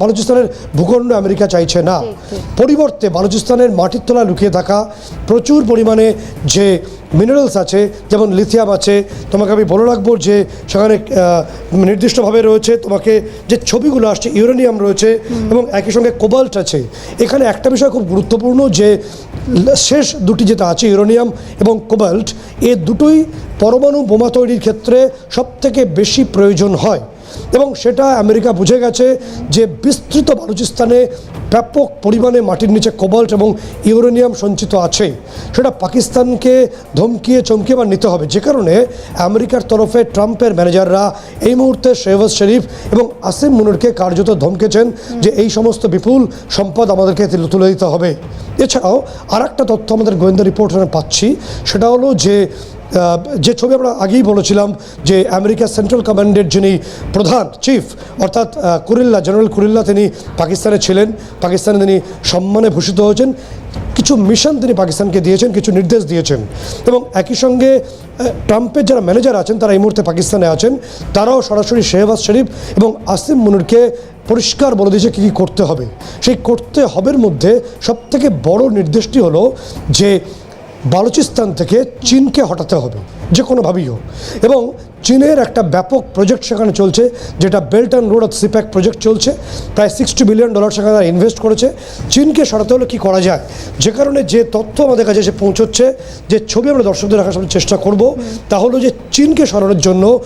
বালুচিস্তানের ভূখণ্ড আমেরিকা চাইছে না। পরিবর্তে বালুচিস্তানের মাটির তলায় লুকিয়ে থাকা প্রচুর পরিমাণে যে মিনারেলস আছে যেমন লিথিয়াম আছে তোমাকে আমি বলে রাখব যে সেখানে নির্দিষ্টভাবে রয়েছে তোমাকে যে ছবিগুলো আসছে ইউরেনিয়াম রয়েছে এবং একই সঙ্গে কোবাল্ট আছে। এখানে একটা বিষয় খুব গুরুত্বপূর্ণ যে শেষ দুটি যেটা আছে ইউরেনিয়াম এবং কোবাল্ট এ দুটোই পরমাণু বোমা তৈরির ক্ষেত্রে সবথেকে বেশি প্রয়োজন হয়। এবং সেটা আমেরিকা বুঝে গেছে যে বিস্তৃত বালুচিস্তানে ব্যাপক পরিমাণে মাটির নিচে কোবাল্ট এবং ইউরেনিয়াম সঞ্চিত আছে। সেটা পাকিস্তানকে ধমকিয়ে চমকিয়ে বা নিতে হবে। যে কারণে আমেরিকার তরফে ট্রাম্পের ম্যানেজাররা এই মুহূর্তে শেহবাজ শরীফ এবং আসিম মুনুরকে কার্যত ধমকেছেন যে এই সমস্ত বিপুল সম্পদ আমাদেরকে তুলে- দিতে হবে। এছাড়াও আর একটা তথ্য আমাদের গোয়েন্দা রিপোর্ট পাচ্ছি। সেটা হলো যে যে ছবি আমরা আগেই বলেছিলাম যে আমেরিকার সেন্ট্রাল কমান্ডের যিনি প্রধান, চিফ, অর্থাৎ কুরিল্লা, জেনারেল কুরিল্লা তিনি পাকিস্তানে ছিলেন। পাকিস্তানে তিনি সম্মানে ভূষিত হয়েছেন। কিছু মিশন তিনি পাকিস্তানকে দিয়েছেন, কিছু নির্দেশ দিয়েছেন। এবং একই সঙ্গে ট্রাম্পের যারা ম্যানেজার আছেন, তারা এই মুহূর্তে পাকিস্তানে আছেন। তারাও সরাসরি শেহবাজ শরীফ এবং আসিম মুনুরকে পরিষ্কার বলে দিয়েছে কী কী করতে হবে। সেই করতে হবের মধ্যে সবথেকে বড় নির্দেশটি হলো যে বালুচিস্তান থেকে চীনকে হটাতে হবে যে কোনোভাবেই হোক। এবং চীনের একটা ব্যাপক প্রজেক্ট সেখানে চলছে, যেটা belt and road of CPEC project চলছে, প্রায় সিক্সটি বিলিয়ন ডলার সেখানে তারা ইনভেস্ট করেছে। চীনকে সরাতে হলে কী করা যায়? যে কারণে যে তথ্য আমাদের কাছে এসে পৌঁছচ্ছে, যে ছবি আমরা দর্শকদের রাখার সামনে চেষ্টা করব, তা হলো যে চীনকে সরানোর জন্য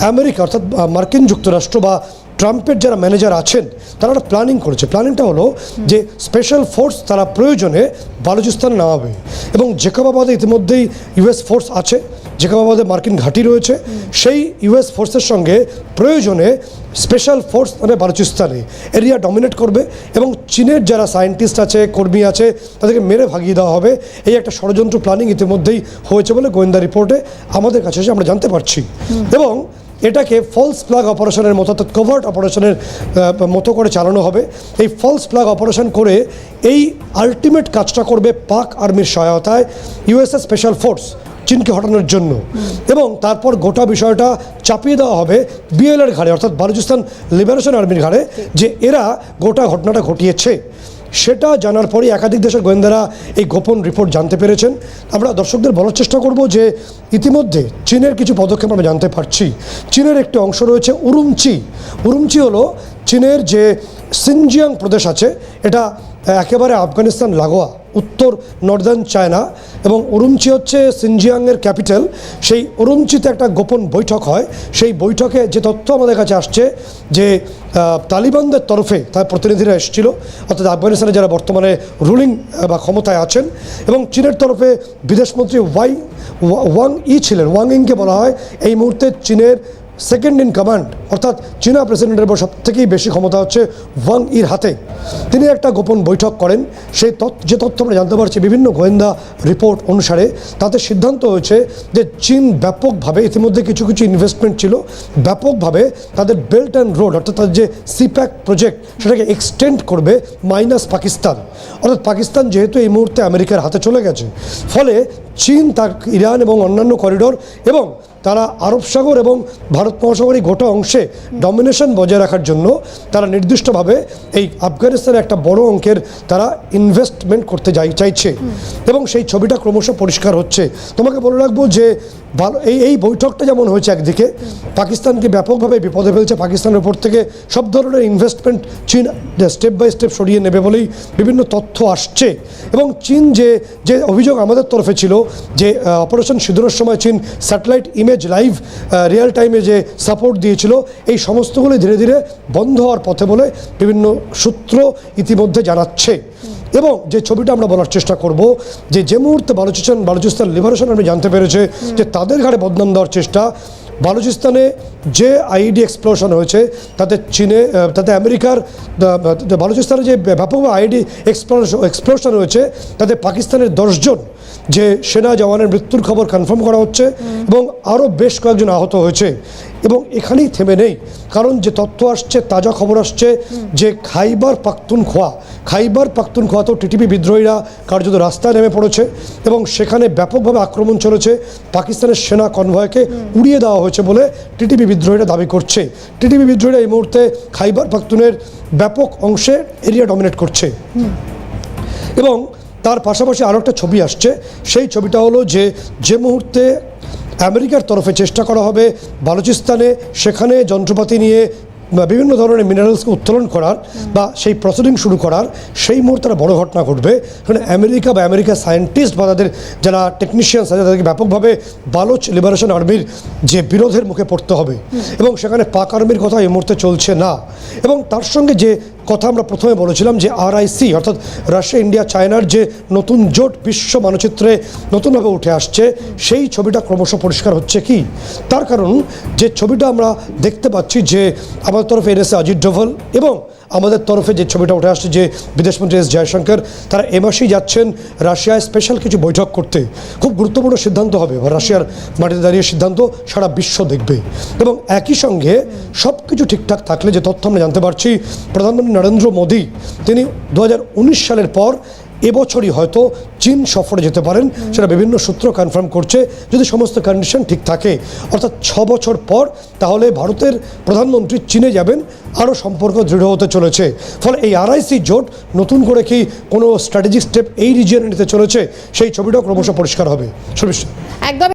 আমেরিকা অর্থাৎ মার্কিন যুক্তরাষ্ট্র বা ট্রাম্পের যারা ম্যানেজার আছেন, তারা একটা প্ল্যানিং করেছে। প্ল্যানিংটা হলো যে স্পেশাল ফোর্স তারা প্রয়োজনে বালুচিস্তানে নামাবে। এবং জেকাবাবাদে ইতিমধ্যেই ইউএস ফোর্স আছে। জেকাবাবাদে মার্কিন ঘাঁটি রয়েছে। সেই ইউএস ফোর্সের সঙ্গে প্রয়োজনে স্পেশাল ফোর্স মানে বালুচিস্তানে এরিয়া ডমিনেট করবে এবং চীনের যারা সায়েন্টিস্ট আছে, কর্মী আছে, তাদেরকে মেরে ভাগিয়ে দেওয়া হবে। এই একটা ষড়যন্ত্র প্ল্যানিং ইতিমধ্যেই হয়েছে বলে গোয়েন্দা রিপোর্টে আমাদের কাছে এসে আমরা জানতে পারছি। এবং এটাকে ফলস প্লাগ অপারেশনের মতো, অর্থাৎ কভার্ট অপারেশনের মতো করে চালানো হবে। এই ফলস প্লাগ অপারেশন করে এই আলটিমেট কাজটা করবে পাক আর্মির সহায়তায় ইউএসএ স্পেশাল ফোর্স চীনকে হটানোর জন্য। এবং তারপর গোটা বিষয়টা চাপিয়ে দেওয়া হবে বিএলের ঘাড়ে, অর্থাৎ বালুচিস্তান লিবারেশন আর্মির ঘাড়ে, যে এরা গোটা ঘটনাটা ঘটিয়েছে। সেটা জানার পরই একাধিক দেশের গোয়েন্দারা এই গোপন রিপোর্ট জানতে পেরেছেন। আমরা দর্শকদের বলার চেষ্টা করব যে ইতিমধ্যে চীনের কিছু পদক্ষেপ আমরা জানতে পারছি। চীনের একটি অংশ রয়েছে উরুমচি। উরুমচি হলো চীনের যে সিনজিয়াং প্রদেশ আছে, এটা একেবারে আফগানিস্তান, লাগোয়া, উত্তর নর্দার্ন চায়না এবং উরুমচি হচ্ছে সিনজিয়াংয়ের ক্যাপিটাল। সেই উরুমচিতে একটা গোপন বৈঠক হয়। সেই বৈঠকে যে তথ্য আমাদের কাছে আসছে যে তালিবানদের তরফে তার প্রতিনিধিরা এসেছিল, অর্থাৎ আফগানিস্তানে যারা বর্তমানে রুলিং বা ক্ষমতায় আছেন এবং চীনের তরফে বিদেশমন্ত্রী ওয়াই, ওয়া- ই ছিলেন। ওয়াং ইংকে বলা হয়। এই মুহূর্তে চীনের সেকেন্ড ইন কমান্ড অর্থাৎ চীনা প্রেসিডেন্টের উপর সব থেকেই বেশি ক্ষমতা হচ্ছে ওয়াং ইর হাতে। তিনি একটা গোপন বৈঠক করেন। সেই তথ্য, যে তথ্য আমরা জানতে পারছি, বিভিন্ন গোয়েন্দা রিপোর্ট অনুসারে তাতে সিদ্ধান্ত হয়েছে যে চীন ব্যাপকভাবে, ইতিমধ্যে কিছু কিছু ইনভেস্টমেন্ট ছিল, ব্যাপকভাবে তাদের বেল্ট অ্যান্ড রোড অর্থাৎ তাদের যে সিপ্যাক প্রজেক্ট সেটাকে এক্সটেন্ড করবে মাইনাস পাকিস্তান। অর্থাৎ পাকিস্তান যেহেতু এই মুহূর্তে আমেরিকার হাতে চলে গেছে। ফলে চীন, তার ইরান এবং অন্যান্য করিডোর এবং তারা আরব সাগর এবং ভারত মহাসাগরের গোটা অংশে ডমিনেশন বজায় রাখার জন্য তারা নির্দিষ্টভাবে এই আফগানিস্তানে একটা বড় অঙ্কের তারা ইনভেস্টমেন্ট করতে যাই, চাইছে। এবং সেই ছবিটা ক্রমশ পরিষ্কার হচ্ছে। তোমাকে বলে রাখব যে, ভালো, এই এই বৈঠকটা যেমন হয়েছে একদিকে, পাকিস্তানকে ব্যাপকভাবে বিপদে ফেলছে পাকিস্তানের উপর থেকে, সব ধরনের ইনভেস্টমেন্ট চীন স্টেপ বাই স্টেপ সরিয়ে নেবে বলেই বিভিন্ন তথ্য আসছে। এবং চীন যে যে অভিযোগ আমাদের তরফে ছিল যে অপারেশন সিঁদুরের সময় চীন স্যাটেলাইট ইমেজ লাইভ রিয়েল টাইমে যে সাপোর্ট দিয়েছিল, এই সমস্তগুলি ধীরে ধীরে বন্ধ হওয়ার পথে বলে বিভিন্ন সূত্র ইতিমধ্যে জানাচ্ছে। এবং যে ছবিটা আমরা বলার চেষ্টা করব, যে যে মুহূর্তে বালুচিস্তান বালুচিস্তান লিবারেশন আমি জানতে পেরেছে, যে তাদের ঘাড়ে বদনাম দেওয়ার চেষ্টা, বালুচিস্তানে যে আইডি এক্সপ্লোশন হয়েছে, তাতে চীনে তাতে আমেরিকার বালুচিস্তানে যে ব্যাপকভাবে আইডি এক্সপ্লোশন হয়েছে, তাতে পাকিস্তানের দশজন যে সেনা জওয়ানের মৃত্যুর খবর কনফার্ম করা হচ্ছে এবং আরও বেশ কয়েকজন আহত হয়েছে। এবং এখানেই থেমে নেই, কারণ যে তথ্য আসছে, তাজা খবর আসছে যে খাইবার পাখতুনখোয়া খাইবার পাখতুনখোয়া তো টিটিপি বিদ্রোহীরা কার্যত রাস্তায় নেমে পড়েছে এবং সেখানে ব্যাপকভাবে আক্রমণ চলেছে। পাকিস্তানের সেনা কনভয়কে উড়িয়ে দেওয়া হয়েছে বলে টিটিপি বিদ্রোহীরা দাবি করছে। টিডিপি বিদ্রোহীরা এই মুহূর্তে খাইবার পাখতুনের ব্যাপক অংশে এরিয়া ডমিনেট করছে। এবং তার পাশাপাশি আরও একটা ছবি আসছে। সেই ছবিটা হলো যে যে মুহূর্তে আমেরিকার তরফে চেষ্টা করা হবে, বালুচিস্তানে সেখানে যন্ত্রপাতি নিয়ে বা বিভিন্ন ধরনের মিনারেলসকে উত্তোলন করার বা সেই প্রসেডিং শুরু করার সেই মুহূর্তে একটা বড় ঘটনা ঘটবে। কারণ আমেরিকা বা আমেরিকার সায়েন্টিস্ট বা তাদের যারা টেকনিশিয়ানস আছে তাদেরকে ব্যাপকভাবে বালোচ লিবারেশন আর্মির যে বিরোধের মুখে পড়তে হবে। এবং সেখানে পাক আর্মির কথা এই মুহূর্তে চলছে না। এবং তার সঙ্গে যে কথা আমরা প্রথমে বলেছিলাম যে আরআইসি অর্থাৎ রাশিয়া, ইন্ডিয়া, চায়নার যে নতুন জোট বিশ্ব মানচিত্রে নতুনভাবে উঠে আসছে, সেই ছবিটা ক্রমশ পরিষ্কার হচ্ছে কি? তার কারণ যে ছবিটা আমরা দেখতে পাচ্ছি যে আমাদের তরফে এনেছে অজিত ডোভাল এবং আমাদের তরফে যে ছবিটা উঠে আসছে যে বিদেশমন্ত্রী এস জয়শঙ্কর, তারা এ মাসেই যাচ্ছেন রাশিয়ায় স্পেশাল কিছু বৈঠক করতে। খুব গুরুত্বপূর্ণ সিদ্ধান্ত হবে রাশিয়ার মাটিতে দাঁড়িয়ে সিদ্ধান্ত সারা বিশ্ব দেখবে। এবং একই সঙ্গে সব কিছু ঠিকঠাক থাকলে যে তথ্য আমরা জানতে পারছি, প্রধানমন্ত্রী নরেন্দ্র মোদী, তিনি দু হাজার উনিশ সালের পর এবছরই হয়তো চীন সফরে যেতে পারেন। সেটা বিভিন্ন সূত্র কনফার্ম করছে। যদি সমস্ত কন্ডিশন ঠিক থাকে, অর্থাৎ ছ বছর পর, তাহলে ভারতের প্রধানমন্ত্রী চীনে যাবেন। আরও সম্পর্ক দৃঢ় হতে চলেছে। ফলে এই আরআইসি জোট নতুন করে কি কোনো স্ট্র্যাটেজিক স্টেপ এই রিজিয়নে নিতে চলেছে? সেই ছবিটাও ক্রমশ পরিষ্কার হবে। একদম।